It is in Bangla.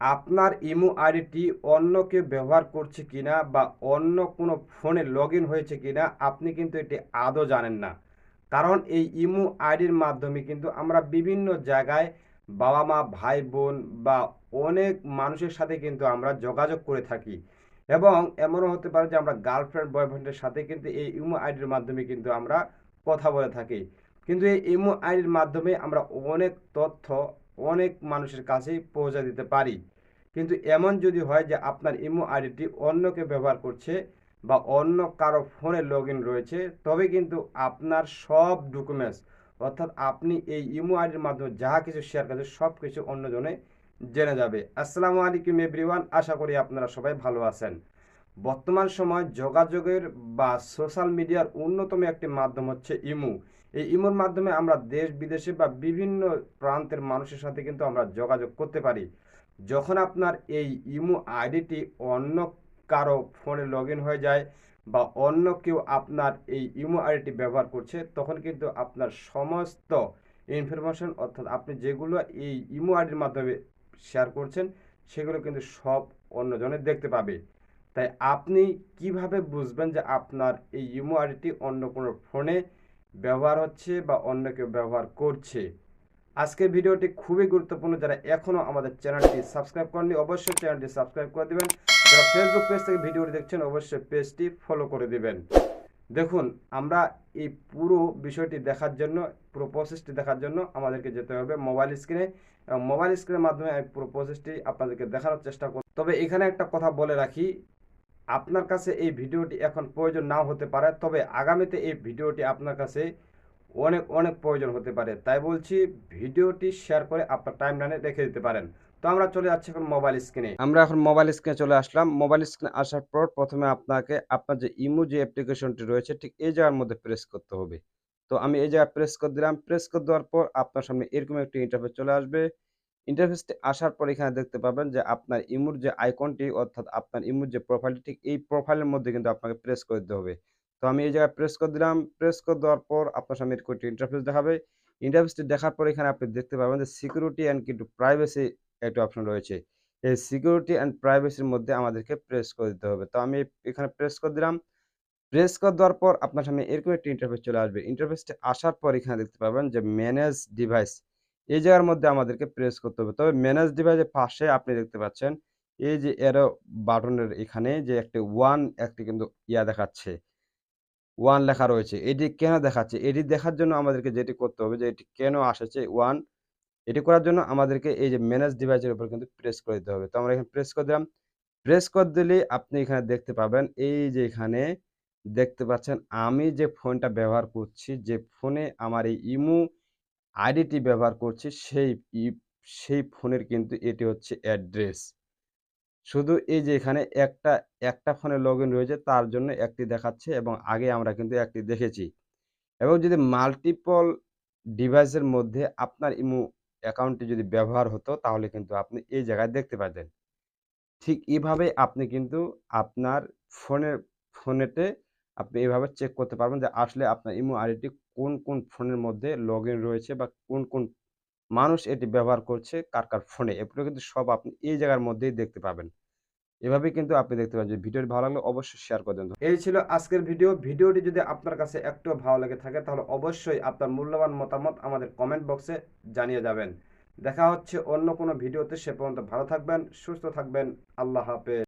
আপনার ইমো আইডিটি অন্য কেউ ব্যবহার করছে কিনা বা অন্য কোনো ফোনে লগ হয়েছে কিনা আপনি কিন্তু এটি আদৌ জানেন না। কারণ এই ইমো আইডির মাধ্যমে কিন্তু আমরা বিভিন্ন জায়গায় বাবা মা ভাই বোন বা অনেক মানুষের সাথে কিন্তু আমরা যোগাযোগ করে থাকি। এবং এমনও হতে পারে যে আমরা গার্লফ্রেন্ড, বয়ফ্রেন্ডের সাথে কিন্তু এই ইমো আইডির মাধ্যমে কিন্তু আমরা কথা বলে থাকি। কিন্তু এই ইমো আইডির মাধ্যমে আমরা অনেক তথ্য অনেক মানুষের কাছেই পৌঁছে দিতে পারি। কিন্তু এমন যদি হয় যে আপনার ইমো আইডিটি অন্যকে ব্যবহার করছে বা অন্য কারও ফোনে লগ রয়েছে, তবে কিন্তু আপনার সব ডকুমেন্টস অর্থাৎ আপনি এই ইমো আইডির মাধ্যমে যা কিছু শেয়ার করছেন সব কিছু অন্যজনে জেনে যাবে। আসসালামু আলাইকুম এভরিওয়ান আশা করি আপনারা সবাই ভালো আছেন। বর্তমান সময় যোগাযোগের বা সোশ্যাল মিডিয়ার অন্যতম একটি মাধ্যম হচ্ছে ইমু। এই ইমুর মাধ্যমে আমরা দেশ, বিদেশে বা বিভিন্ন প্রান্তের মানুষের সাথে কিন্তু আমরা যোগাযোগ করতে পারি। যখন আপনার এই ইমো আইডিটি অন্য কারও ফোনে লগ হয়ে যায় বা অন্য কেউ আপনার এই ইমো আইডিটি ব্যবহার করছে, তখন কিন্তু আপনার সমস্ত ইনফরমেশন অর্থাৎ আপনি যেগুলো এই ইমো আইডির মাধ্যমে শেয়ার করছেন, সেগুলো কিন্তু সব অন্যজনে দেখতে পাবে। তাই আপনি কীভাবে বুঝবেন যে আপনার এই ইমো আইডিটি অন্য কোনো ফোনে ব্যবহার হচ্ছে বা অন্য কেউ ব্যবহার করছে? আজকের ভিডিওটি খুবই গুরুত্বপূর্ণ। যারা এখনও আমাদের চ্যানেলটি সাবস্ক্রাইব করেননি, অবশ্যই চ্যানেলটি সাবস্ক্রাইব করে দেবেন। যারা ফেসবুক পেজ থেকে ভিডিওটি দেখছেন, অবশ্যই পেজটি ফলো করে দেবেন। দেখুন, আমরা এই পুরো বিষয়টি দেখার জন্য, পুরো প্রসেসটি দেখার জন্য আমাদেরকে যেতে হবে মোবাইল স্ক্রিনে এবং মোবাইল স্ক্রিনের মাধ্যমে পুরো প্রসেসটি আপনাদেরকে দেখানোর চেষ্টা করব। তবে এখানে একটা কথা বলে রাখি আপনার কাছে এই ভিডিওটি এখন প্রয়োজন নাও হতে পারে, তবে আগামীতে এই ভিডিওটি আপনার কাছে অনেক অনেক প্রয়োজন হতে পারে। তাই বলছি, ভিডিওটি শেয়ার করে আপনার টাইম লাইনে রেখে দিতে পারেন। তো আমরা চলে যাচ্ছি এখন মোবাইল স্ক্রিনে। আমরা এখন মোবাইল স্ক্রিনে চলে আসলাম। মোবাইল স্ক্রিনে আসার পর প্রথমে আপনাকে, আপনার যে ইমো যে অ্যাপ্লিকেশনটি রয়েছে, ঠিক এই জায়গার মধ্যে প্রেস করতে হবে। তো আমি এই জায়গায় প্রেস করে দিলাম। প্রেস করে দেওয়ার পর আপনার সামনে এরকম একটি ইন্টারফেস চলে আসবে। ইন্টারফেসটি আসার পর এখানে দেখতে পাবেন যে আপনার ইমোর যে আইকনটি অর্থাৎ আপনার ইমোর যে প্রোফাইলটি ঠিক এই প্রোফাইলের মধ্যে কিন্তু আপনাকে প্রেস করে দিতে হবে। তো আমি এই জায়গায় প্রেস করে দিলাম। প্রেস করে দেওয়ার পর আপনার সামনে এরকম একটি ইন্টারফেস দেখাবে। ইন্টারফেসটি দেখার পর এখানে আপনি দেখতে পাবেন যে সিকিউরিটি অ্যান্ড কিন্তু প্রাইভেসি একটা অপশন রয়েছে। এই সিকিউরিটি অ্যান্ড প্রাইভেসির মধ্যে আমাদেরকে প্রেস করে দিতে হবে। তো আমি এখানে প্রেস করে দিলাম। প্রেস করে দেওয়ার পর আপনার সামনে এরকম একটি ইন্টারফেস চলে আসবে। ইন্টারফেসটি আসার পর এখানে দেখতে পাবেন যে ম্যানেজ ডিভাইস এই জায়গার মধ্যে আমাদেরকে প্রেস করতে হবে। তবে ম্যানেজ ডিভাইসের পাশে আপনি দেখতে পাচ্ছেন, এই যে এরো বাটনের এখানে যে একটি ওয়ান একটি কিন্তু ইয়া দেখাচ্ছে ওয়ান লেখা রয়েছে। এটি কেন দেখাচ্ছে? এটি দেখার জন্য আমাদেরকে যেটি করতে হবে যে এটি কেন আসেছে ওয়ান এটি করার জন্য আমাদেরকে এই যে ম্যানেজ ডিভাইসের উপর কিন্তু প্রেস করে দিতে হবে। তো আমরা এখানে প্রেস করে দিলাম। প্রেস করে দিলে আপনি এখানে দেখতে পাবেন, এই যে এখানে দেখতে পাচ্ছেন আমি যে ফোনটা ব্যবহার করছি, যে ফোনে আমার এই ইমো আইডিটি ব্যবহার করছি সেই সেই ফোনের কিন্তু এটি হচ্ছে অ্যাড্রেস। শুধু এই যে এখানে একটা একটা ফোনে লগ ইন রয়েছে তার জন্য একটি দেখাচ্ছে এবং আগে আমরা কিন্তু একটি দেখেছি। এবং যদি মাল্টিপল ডিভাইসের মধ্যে আপনার ইমো অ্যাকাউন্টটি যদি ব্যবহার হতো তাহলে কিন্তু আপনি এই জায়গায় দেখতে পাতেন ঠিক এভাবে আপনি কিন্তু আপনার ফোনের, ফোনেতে আপনি এভাবে চেক করতে পারবেন যে আসলে আপনার ইমো আইডিটি কোন কোন ফোনের মধ্যে লগ রয়েছে বা কোন কোন মানুষ এটি ব্যবহার করছে, কার কার ফোনে, এগুলো কিন্তু সব আপনি এই জায়গার মধ্যেই দেখতে পাবেন। এভাবেই কিন্তু আপনি দেখতে পাবেন। যে ভিডিওটি ভালো লাগলে অবশ্যই শেয়ার করে দেন। এই ছিল আজকের ভিডিও। ভিডিওটি যদি আপনার কাছে একটু ভালো লেগে থাকে, তাহলে অবশ্যই আপনার মূল্যবান মতামত আমাদের কমেন্ট বক্সে জানিয়ে যাবেন। দেখা হচ্ছে অন্য কোনো ভিডিওতে। সে পর্যন্ত ভালো থাকবেন, সুস্থ থাকবেন। আল্লাহ হাফেজ।